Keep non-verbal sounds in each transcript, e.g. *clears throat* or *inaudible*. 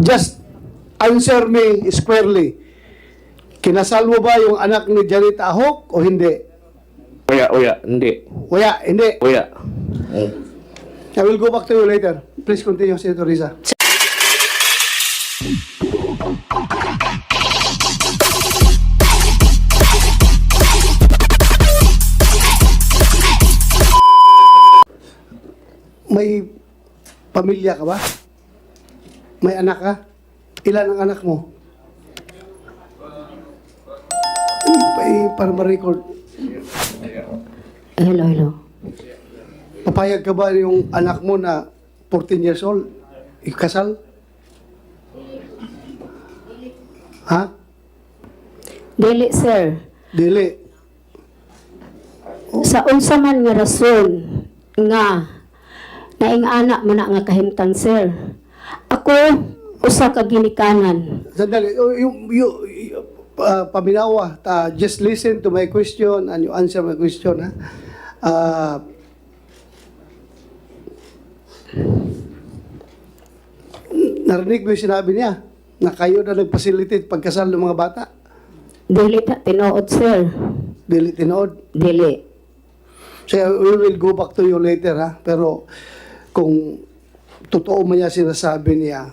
Just answer me squarely. Kinasal mo ba yung anak ni Janet Ahok o hindi? Uya, uya, hindi. Wala, hindi. Uya. I will go back to you later. Please continue, Senator Risa. May pamilya ka ba? May anak ka? Ilan ang anak mo? Eh, para ma-record. Hello, hello. Papayag ka ba yung anak mo na 14 years old? Ikasal? Ha? Dili, sir. Dili. Sa unsa man nga rason nga naing anak mo na nga kahimtang, sir. Ako, usa ka ginikanan. Sandali. Yung, yung, yung uh, paminawa, ta, just listen to my question and you answer my question. Ha? Ah, narinig mo yung sinabi niya na kayo na nag-facilitate pagkasal ng mga bata. Dili na tinuod, sir. Dili tinood. Dili. So we will go back to you later ha. Pero kung totoo man niya sinasabi niya,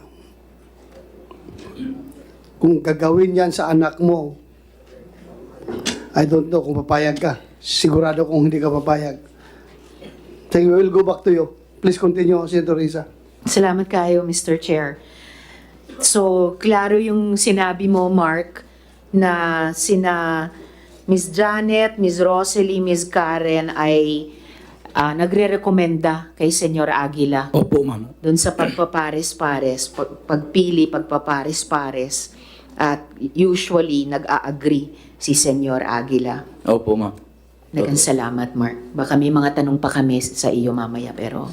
kung gagawin yan sa anak mo, I don't know kung papayag ka. Sigurado kung hindi ka papayag. So we will go back to you. Please continue, Senator Risa. Salamat kayo, Mr. Chair. So, klaro yung sinabi mo, Mark, na sina Ms. Janet, Ms. Rosalie, Ms. Karen ay ah, nagre-rekomenda kay Senyor Aguila Opo, ma'am. doon sa pagpapares-pares, pag- pagpili, pagpapares-pares. At usually, nag-a-agree si Senyor Aguila. Opo, ma'am. Nagang salamat, Mark. Baka may mga tanong pa kami sa iyo mamaya, pero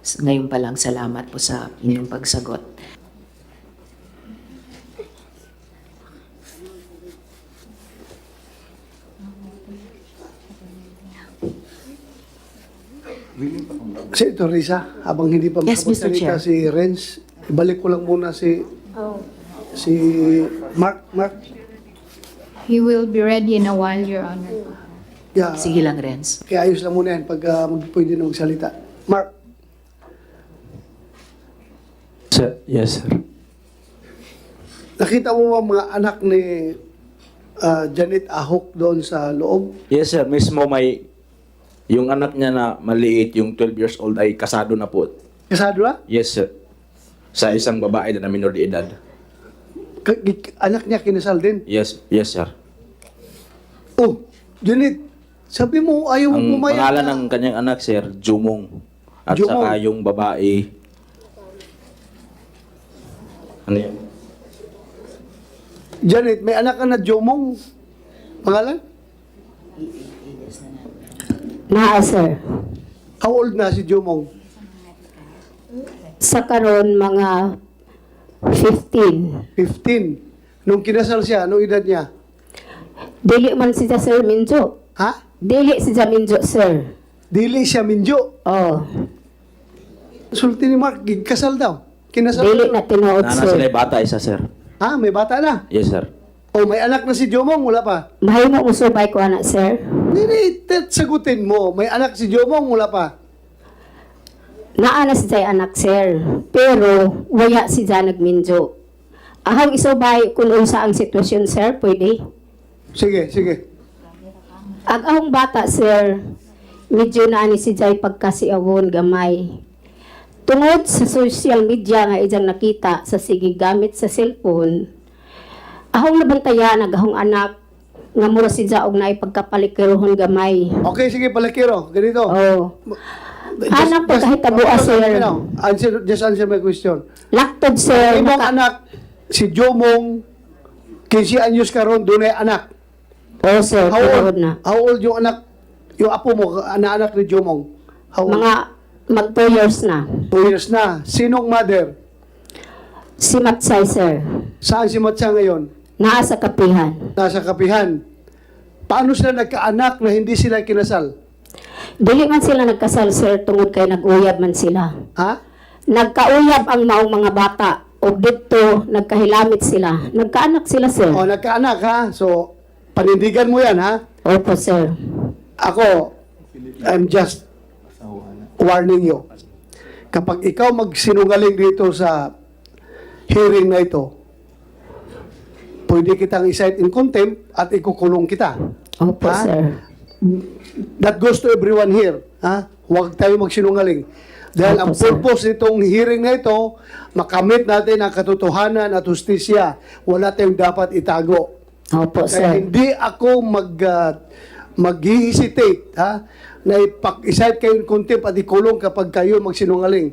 ngayon pa lang salamat po sa inyong pagsagot. Senator Risa, habang hindi pa Yes, makapagsalita si Renz, ibalik ko lang muna si si Mark. Mark, He will be ready in a while, Your Honor. yeah. Sige lang, Renz. Kaya ayos lang muna yan pag uh, mag, pwede na magsalita. Mark, Sir, yes, sir. nakita mo ba mga anak ni ah, Janet Ahok doon sa loob? Yes, sir. Mismo may... Yung anak niya na maliit, yung 12 years old, ay kasado na po. Kasado na? Yes, sir. Sa isang babae na minor de edad. Ka- ki- anak niya kinasal din? Yes, yes, sir. Oh, Janet, sabi mo ayaw mo Ang pumayag pangalan na- ng kanyang anak, sir, Jumong. At Jumong. saka yung babae... Ano yun? Janet, may anak ka na Jomong. Pangalan? Naa, sir. How old na si Jomong? Sa karon mga 15. 15. Nung kinasal siya, anong edad niya? Dili man si Sir Minjo. Ha? Dili si Minjo, sir. Dili siya minjo. Oh, Sulti ni Mark, kasal daw. Kinasal dili na tinuod, Nana sila sir. yung bata, isa, sir. Ha? May bata na. Yes, sir. O may anak na si Jomong, wala pa. Mahimo mo subay ko anak, sir. Hindi, tet- sagutin mo. May anak si Jomong, wala pa. Naa na si Jay anak, sir. Pero, waya si Jay nagminjo. Ahang isubay kung unsa ang sitwasyon, sir, pwede. Sige, sige. Ang ahong bata, sir, medyo na ni si Jay pagkasiawon gamay. Tungod sa social media nga ijang nakita sa sige gamit sa cellphone, ahong nabantayan ang ahong anak nga mura si og naay pagkapalikirohon gamay. Okay, sige, palakiro. Ganito. Oh. Anak po kahit tabuas, sir. Answer, just answer my question. Laktod, sir. Imong naka- anak, si Jomong, 15 anyos karon doon ay anak. Oh, sir, How old, tuod na. how old yung anak, yung apo mo, anak-anak ni Jomong? How old? Mga mag 2 years na. Two years na. Sinong mother? Si Matsay, sir. Saan si Matsa ngayon? Naa sa kapihan. Nasa kapihan. Paano sila nagkaanak na hindi sila kinasal? Dili man sila nagkasal, sir, tungod kay nag-uyab man sila. Ha? Nagkauyab ang maong mga bata. o dito nagkahilamit sila. Nagkaanak sila, sir. O, nagkaanak ha? So, panindigan mo yan ha? Opo, sir. Ako, I'm just warning you. Kapag ikaw magsinungaling dito sa hearing na ito, pwede kitang isight in contempt at ikukulong kita. Opo, Ha? sir. That goes to everyone here. Ha? Huwag tayo magsinungaling. Dahil Opo, ang sir. purpose nitong hearing na ito, makamit natin ang katotohanan at justisya. Wala tayong dapat itago. Opo, Kaya sir. hindi ako mag uh, mag-hesitate ha na ipak-isite kayo ng contempt at ikulong kapag kayo magsinungaling.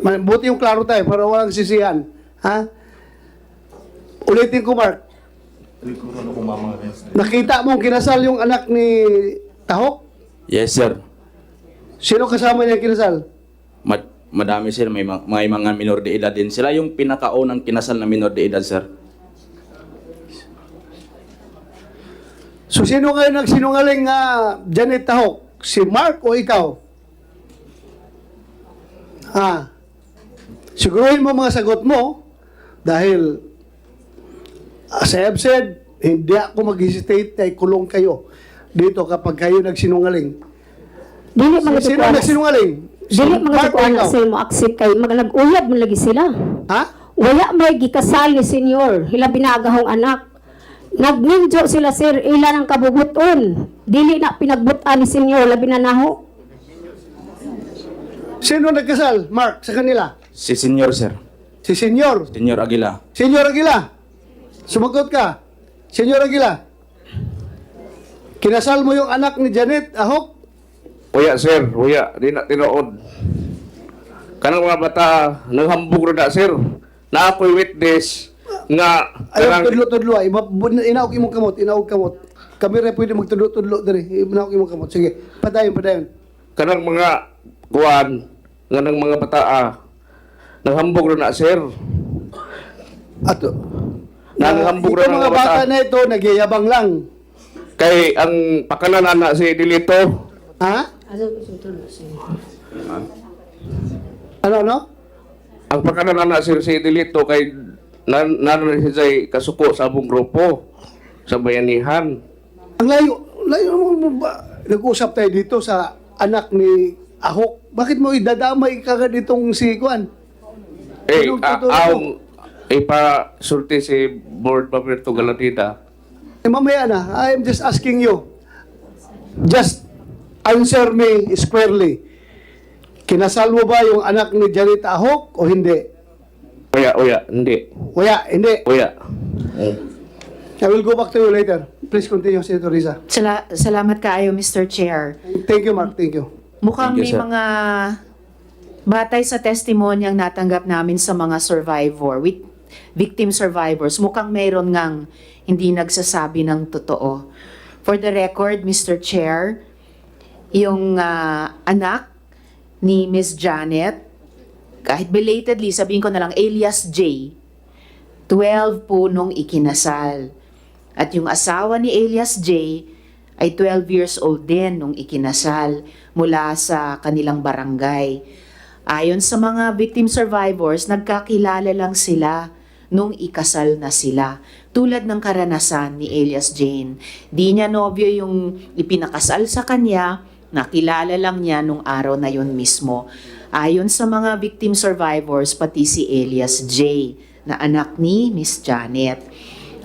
Ma- Buti yung klaro tayo para walang sisihan. Ha? Ulitin ko, Mark. Nakita mong kinasal yung anak ni Tahok? Yes, sir. Sino kasama niya kinasal? Ma- madami, sir. May, ma- may mga minor de edad din. Sila yung pinakaunang kinasal na minor de edad, sir. So sino ngayon nagsinungaling nga Janet Tahok? Si Mark o ikaw? Ha? Siguruhin mo mga sagot mo dahil as I have said, hindi ako mag-hesitate na ikulong kayo dito kapag kayo nagsinungaling. Dili mga Sino tukuan. nagsinungaling? Si Dili mga Mark tukuan ikaw? sir mo accept kay magnag-uyab man lagi sila. Ha? Wala may gikasal ni senyor, hila binagahong anak. Nagminjo sila sir, ila ng kabubuton. Dili na pinagbutan ni senyor, labi na naho. Sino nagkasal? Mark, sa kanila? Si senior, sir. Si Senyor. Senior Aguila. Senyor Aguila, sumagot ka. Senyor Aguila, kinasal mo yung anak ni Janet Ahok? Uya sir, uya, di na tinuod. Kanang mga bata, naghambog na sir. Na ako'y witness nga Ayaw, kanang tudlo-tudlo bu- Inaog imong kamot, inaog kamot. Kami rin pwede magtudlo-tudlo diri. Inaog imong kamot. Sige, padayon, padayon. kanang mga kuwan nga ng mga bata ah, naghambog na sir. Ato. Nanghambog na mga bata bata. na ito, nagyayabang lang. Kay ang pakanan na si Dilito, Ha? Ano, ano? ang pakanan na sir si Dilito kay nan nanon siya kasuko sa abong grupo sa bayanihan. Ang layo, layo mo ba? Nag-usap tayo dito sa anak ni Ahok. Bakit mo idadamay ka ditong si Kwan? Eh, Anong a- ang ipa-sulti si Board Paperto Galatida. Eh, mamaya na, I'm just asking you. Just answer me squarely. Kinasal mo ba yung anak ni Janet Ahok o hindi? Uya, uya, hindi. Wala, hindi. Uya. I will go back to you later. Please continue, Senator Risa. Sala- salamat kaayo, Mr. Chair. Thank you, Mark. Thank you. Mukhang Thank you, may sir. mga batay sa testimonyang natanggap namin sa mga survivor, with victim survivors, mukhang mayroon ngang hindi nagsasabi ng totoo. For the record, Mr. Chair, yung ah, anak ni Miss Janet, kahit belatedly, sabihin ko na lang, alias J, 12 po nung ikinasal. At yung asawa ni alias J ay 12 years old din nung ikinasal mula sa kanilang barangay. Ayon sa mga victim survivors, nagkakilala lang sila nung ikasal na sila. Tulad ng karanasan ni Elias Jane. Di niya nobyo yung ipinakasal sa kanya, nakilala lang niya nung araw na yun mismo. Ayon sa mga victim survivors, pati si Elias J na anak ni Miss Janet.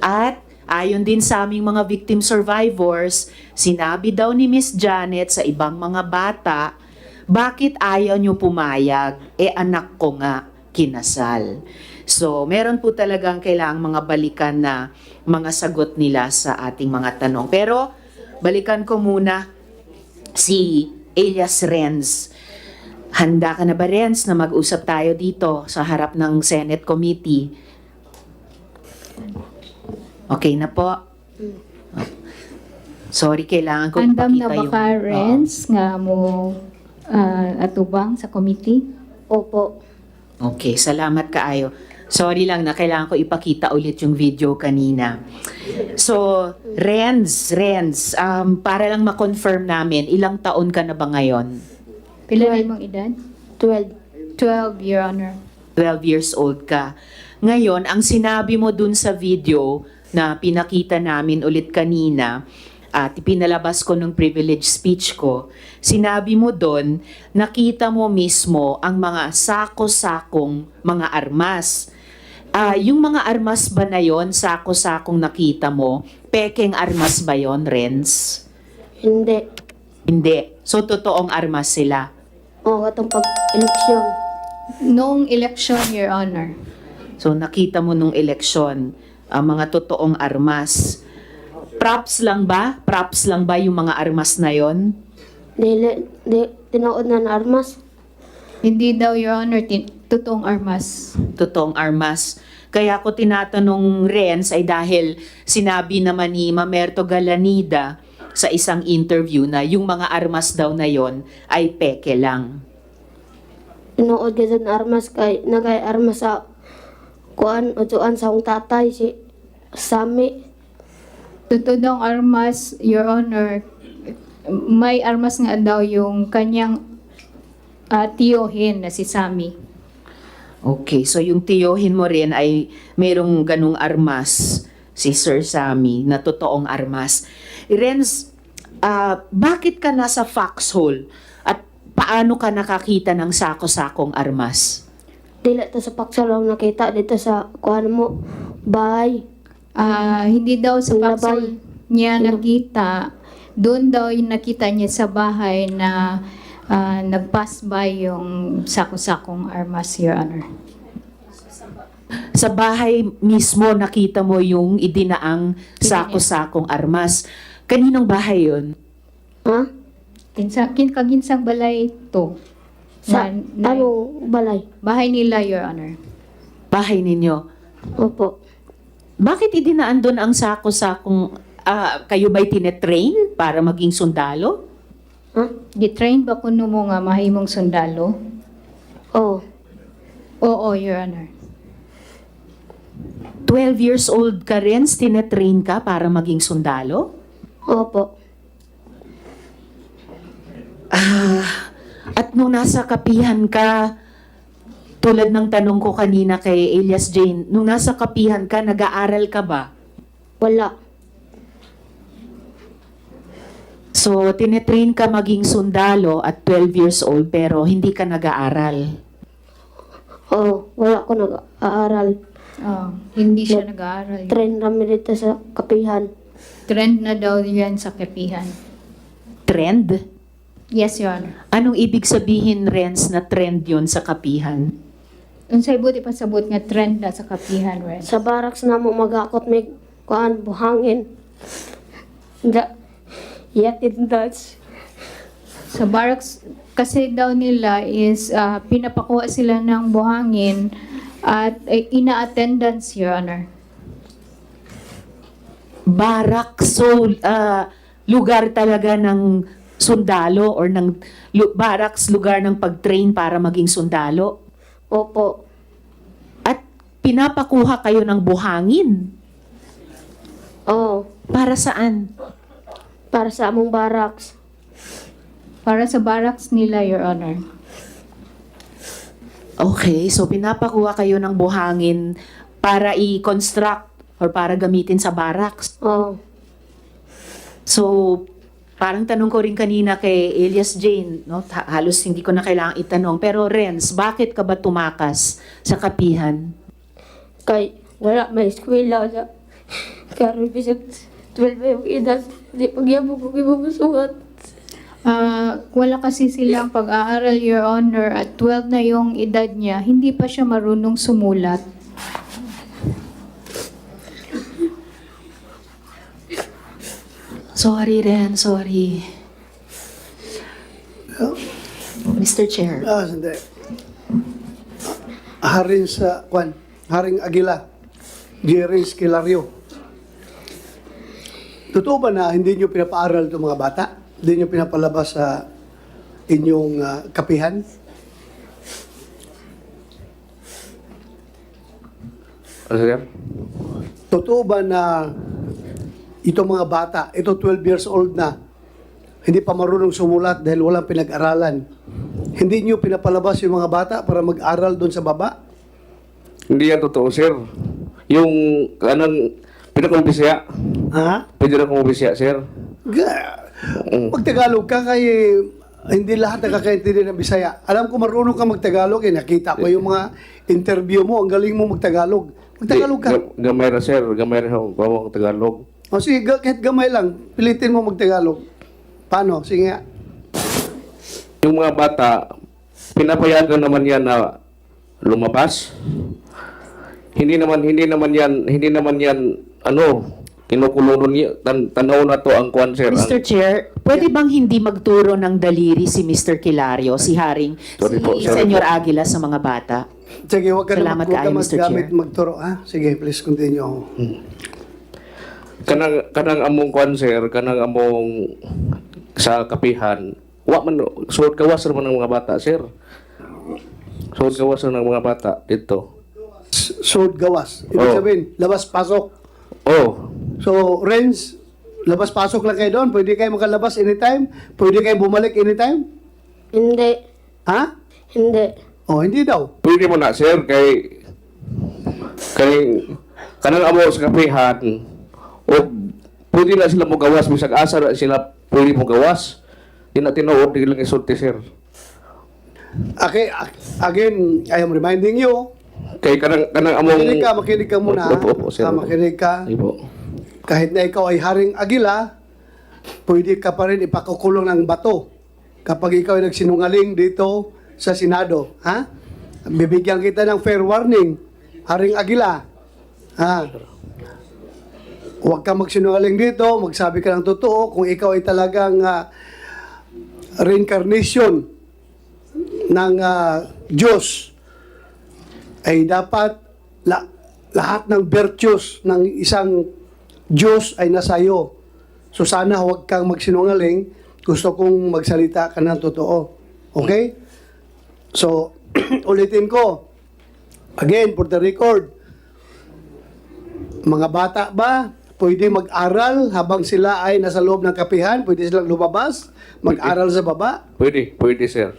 At ayon din sa aming mga victim survivors, sinabi daw ni Miss Janet sa ibang mga bata, bakit ayaw niyo pumayag? Eh anak ko nga kinasal. So, meron po talagang kailangang mga balikan na mga sagot nila sa ating mga tanong. Pero, balikan ko muna si Elias Renz. Handa ka na ba, Renz, na mag-usap tayo dito sa harap ng Senate Committee? Okay na po. Sorry, kailangan ko Andam na ba ka, Renz, nga mo ah, atubang sa committee? Opo. Okay, salamat kaayo. Sorry lang na kailangan ko ipakita ulit yung video kanina. So, Renz, Renz, um, para lang ma-confirm namin, ilang taon ka na ba ngayon? Pila na imong edad? 12. 12, Your Honor. 12 years old ka. Ngayon, ang sinabi mo dun sa video na pinakita namin ulit kanina, at pinalabas ko nung privilege speech ko, sinabi mo doon, nakita mo mismo ang mga sako-sakong mga armas. Ah, yung mga armas ba na yon, sako-sakong nakita mo, pekeng armas ba yon, Renz? Hindi. Hindi. So, totoong armas sila. O, katong pag-eleksyon. Noong election, Your Honor. So, nakita mo nung eleksyon, ang mga totoong armas. Props lang ba? Props lang ba yung mga armas na yon? Dili, di, tinood na na armas. Hindi daw, Your Honor, tin- totoong armas. Totoong armas. Kaya ko tinatanong Renz ay dahil sinabi naman ni Mamerto Galanida sa isang interview na yung mga armas daw na yon ay peke lang. Tinood ka armas kay, nagay armas sa kuan, utuan sa akong tatay, si Sami. Totoong armas, Your Honor, may armas nga daw yung kanyang ah, tiyohin na si Sammy. Okay, so yung tiyohin mo rin ay merong ganung armas, si Sir Sammy, na totoong armas. Renz, ah, bakit ka nasa foxhole? At paano ka nakakita ng sako-sakong armas? Dili to sa paksa lang nakita dito sa kuan mo, bahay. Ah, hindi daw sa labay. niya nakita. Doon daw yung nakita niya sa bahay na ah, nag-pass by yung sako-sakong armas, Your Honor. Sa bahay mismo nakita mo yung idinaang sako-sakong armas. Kaninong bahay yun? Ha? Kinsa, kin, kaginsang balay to. Sa Na- na- anong balay? Bahay nila, Your Honor. Bahay ninyo. Opo. Bakit idinaan doon ang sako-sakong ah, kayo ba'y tinetrain para maging sundalo? Ha? Gitrain ba kuno mo nga mahimong sundalo? Oh. Oo, Your Honor. 12 years old ka rin, tinetrain ka para maging sundalo? Opo. Ah, at nung nasa kapihan ka, tulad ng tanong ko kanina kay Elias Jane, nung nasa kapihan ka, nag-aaral ka ba? Wala. So, tinetrain ka maging sundalo at 12 years old pero hindi ka nag-aaral. Oh, wala ko nag-aaral. Oh, hindi siya nag-aaral. Train kami dito sa kapihan. Trend na daw yan sa kapihan. Trend? Yes, Your Honor. Anong ibig sabihin, Renz, na trend yon sa kapihan? Unsay buti pa sabot nga trend na sa kapihan, Ren. Sa barracks na mo magakot may kuan buhangin. Da, yet it does. Sa barracks, kasi daw nila is ah, pinapakuha sila ng buhangin at eh, ina-attendance, Your Honor. Barak, so ah, lugar talaga ng sundalo or ng lu- barracks, lugar ng pag-train para maging sundalo. Opo. At pinapakuha kayo ng buhangin. Oh, Para saan? Para sa among barracks. Para sa barracks nila, Your Honor. Okay, so pinapakuha kayo ng buhangin para i-construct or para gamitin sa barracks. Oh, So, parang tanong ko rin kanina kay Elias Jane, no? Ha- halos hindi ko na kailangang itanong. Pero Renz, bakit ka ba tumakas sa kapihan? kay wala may eskwela bisag 12 yung edad. Di pagyabog ko ibubusuhat. Ah, wala kasi silang pag-aaral, Your Honor, at 12 na yung edad niya, hindi pa siya marunong sumulat. Sorry, Ren, sorry. Mr. Chair. Ah, sandali. Haring sa, kwan, Haring Agila, Jerry Esquilario. Totoo ba na hindi nyo pinapaaral itong mga bata? Hindi nyo pinapalabas sa inyong ah, kapihan? Ano sir? Totoo ba na itong mga bata, ito 12 years old na, hindi pa marunong sumulat dahil walang pinag-aralan. Hindi nyo pinapalabas yung mga bata para mag-aral doon sa baba? Hindi yan totoo, sir. Yung kanang pinakumbisya, Ha? pwede na kumbisya, sir. Ga- Mm. Magtagalog ka kay hindi lahat nakakaintindi ng Bisaya. Alam ko marunong ka magtagalog eh. Nakita ko yung mga interview mo. Ang galing mo magtagalog. Magtagalog ka. Ga- gamay ra, sir. Gamay ra ako gawang Tagalog. O sige, ga- kahit gamay lang. Pilitin mo magtagalog. Paano? Sige nga. Yung mga bata, pinapayagan naman yan na lumabas. Hindi naman hindi naman yan hindi naman yan ano kinukulong niya tan tanaw na to ang kwan sir. Mr. Chair, pwede bang hindi magturo ng daliri si Mr. Kilario, si Haring, Sorry po, si sorry Senyor Aguila sa mga bata? Sige, huwag ka na Salamat mag- huwag ka kaayo, Mr. maggamit Chair. magturo. Ha? Sige, please continue. kanang kanang among kwan sir, kanang among sa kapihan. Wa man suod kawas man ng mga bata sir. Suod kawas ng mga bata dito. Sword gawas. Ibig Oh. sabihin, labas-pasok. Oh, So, Renz, labas-pasok lang kayo doon. Pwede kayo makalabas anytime. Pwede kayo bumalik anytime. Hindi. Ha? Hindi. Oh, hindi daw. pwede mo na sir kay kay kanang amo sa kapihan o pwede na sila mo gawas bisag asa na sila pwede mo gawas di na tinuod di lang isulti sir Okay, again, I am reminding you, kay kanang kanang among makinig ka, makinig ka muna. Opo, opo, sir. Ah, makinig ka. Ipo. Kahit na ikaw ay Haring Agila, pwede ka pa rin ipakukulong ng bato kapag ikaw ay nagsinungaling dito sa Senado. Ha? Bibigyan kita ng fair warning, Haring Agila. Ha? Huwag ka magsinungaling dito, magsabi ka ng totoo kung ikaw ay talagang ah, reincarnation ng ah, Diyos ay dapat la- lahat ng virtues ng isang Diyos ay nasa iyo. So sana huwag kang magsinungaling. Gusto kong magsalita ka ng totoo. Okay? So, *clears throat* ulitin ko. Again, for the record, mga bata ba, pwede mag-aral habang sila ay nasa loob ng kapihan? Pwede silang lumabas? Mag-aral sa baba? Pwede, pwede sir.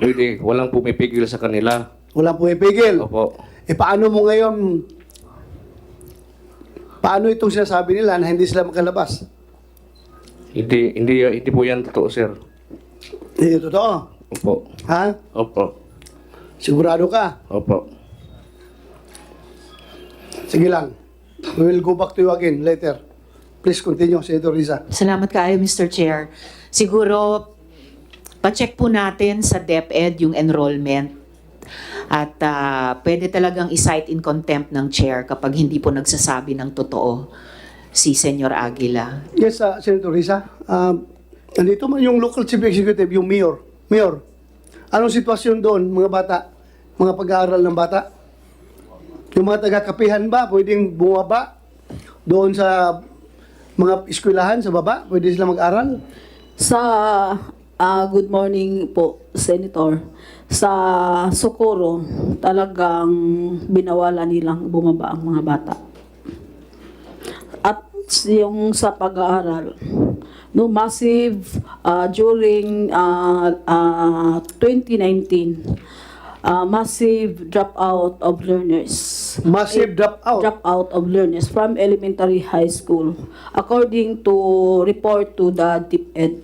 pwede, walang pumipigil sa kanila. Walang pumipigil. Opo. Eh paano mo ngayon, paano itong sinasabi nila na hindi sila makalabas? Hindi hindi hindi po yan totoo sir. Hindi totoo. Opo. Ha? Opo. Sigurado ka? Opo. Sige lang. We will go back to you again later. Please continue, Senator Risa. Salamat kaayo, Mr. Chair. Siguro, pa-check po natin sa DepEd yung enrollment. At ah, pwede talagang i-cite in contempt ng chair kapag hindi po nagsasabi ng totoo si Senyor Aguila. Yes, uh, Senator Risa. Um, nandito man yung local chief executive, yung mayor. Mayor, anong sitwasyon doon, mga bata? Mga pag-aaral ng bata? Yung mga taga-kapihan ba, pwedeng bumaba doon sa mga eskwelahan sa baba? Pwede sila mag-aral? Sa ah, good morning po, Senator. Sa Socorro, talagang binawalan nilang bumaba ang mga bata. At yung sa pag-aaral, no massive ah, during ah, ah, 2019 ah, massive dropout of learners Massive dropout. dropout of learners from elementary high school. According to report to the DepEd,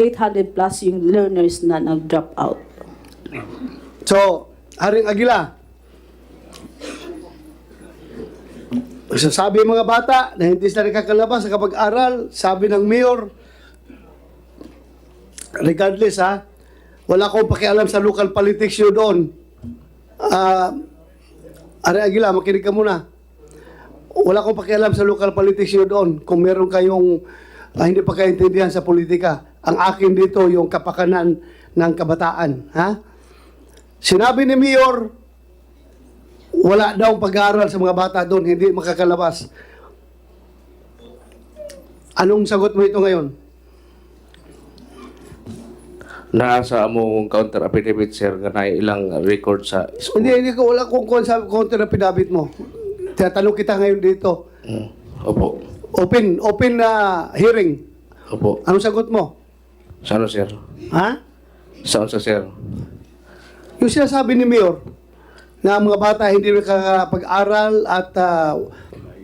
800 plus yung learners na nag-drop out. So, Haring Agila, sabi mga bata na hindi sila nakakalabas sa kapag-aral, sabi ng mayor, regardless ha, wala akong pakialam sa local politics nyo doon. Ah, Haring Agila, makinig ka muna. Wala akong pakialam sa local politics nyo doon kung meron kayong ah, hindi pa kaintindihan sa politika. Ang akin dito yung kapakanan ng kabataan. Ha? Sinabi ni Mayor, wala daw pag-aaral sa mga bata doon, hindi makakalabas. Anong sagot mo ito ngayon? Nasa among counter affidavit sir kanay ilang record sa school. Hindi, hindi ko, wala kung sa counter affidavit mo. Tinatanong kita ngayon dito. Mm. Opo. Open, open na hearing. Opo. Anong sagot mo? Saan sir? Ha? Sa sir? Yung sinasabi ni Mayor, na mga bata hindi nakakapag-aral at ah,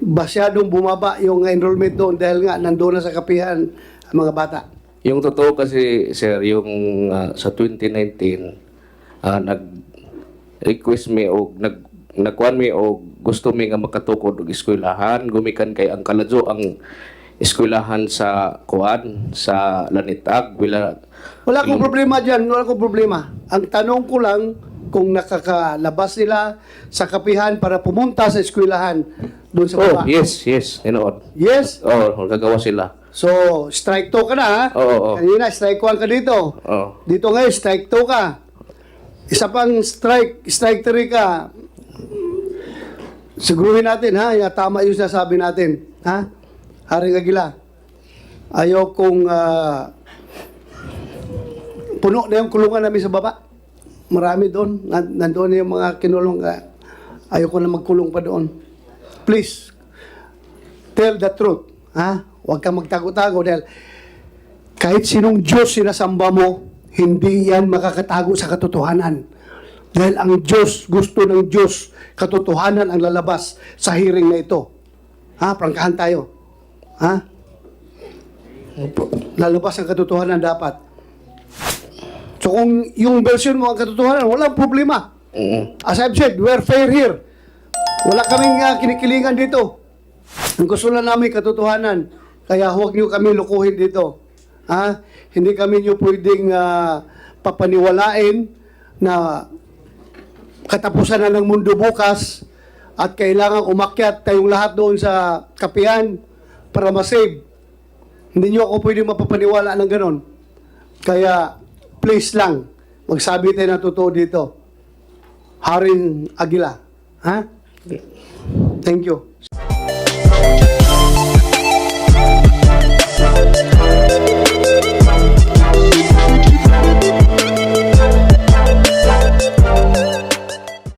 masyadong bumaba yung enrollment doon dahil nga nandoon na sa kapihan ang mga bata. Yung totoo kasi, sir, yung ah, sa 2019, ah, nag-request me o nag nagkuhan mi o gusto mi nga makatukod og eskwelahan gumikan kay ang kaladyo ang eskwelahan sa kuan sa Lanitag wala Wala akong problema dyan, wala akong problema. Ang tanong ko lang kung nakakalabas nila sa kapihan para pumunta sa eskwelahan doon sa Oh, baba. yes, yes, tinood. Yes? Oh, gagawa sila. So, strike 2 ka na ha? Oo, oo. Kanina, strike 1 ka dito. Oh. Dito ngayon, strike 2 ka. Isa pang strike, strike 3 ka. Siguruhin natin ha, yung tama yung sinasabi natin. Ha? Haring Aguila. Ayaw kong ah, puno na yung kulungan namin sa baba. Marami doon. Nan- Nandoon yung mga kinulong. ah, ayaw ko na magkulong pa doon. Please, tell the truth. Ha? Huwag kang magtago-tago dahil kahit sinong Diyos sinasamba mo, hindi yan makakatago sa katotohanan. Dahil ang Diyos, gusto ng Diyos, katotohanan ang lalabas sa hearing na ito. Ha? Prangkahan tayo. Ha? Lalabas ang katotohanan dapat. So kung yung version mo ang katotohanan, walang problema. As I've said, we're fair here. Wala kaming uh, kinikilingan dito. Ang gusto lang namin katotohanan. Kaya huwag niyo kami lukuhin dito. Ha? Hindi kami niyo pwedeng ah, papaniwalain na katapusan na ng mundo bukas at kailangan umakyat tayong lahat doon sa kapihan para masave. Hindi niyo ako pwedeng mapapaniwala ng ganon. Kaya, please lang, magsabi tayo ng totoo dito. Harin Aguila. Ha? Thank you.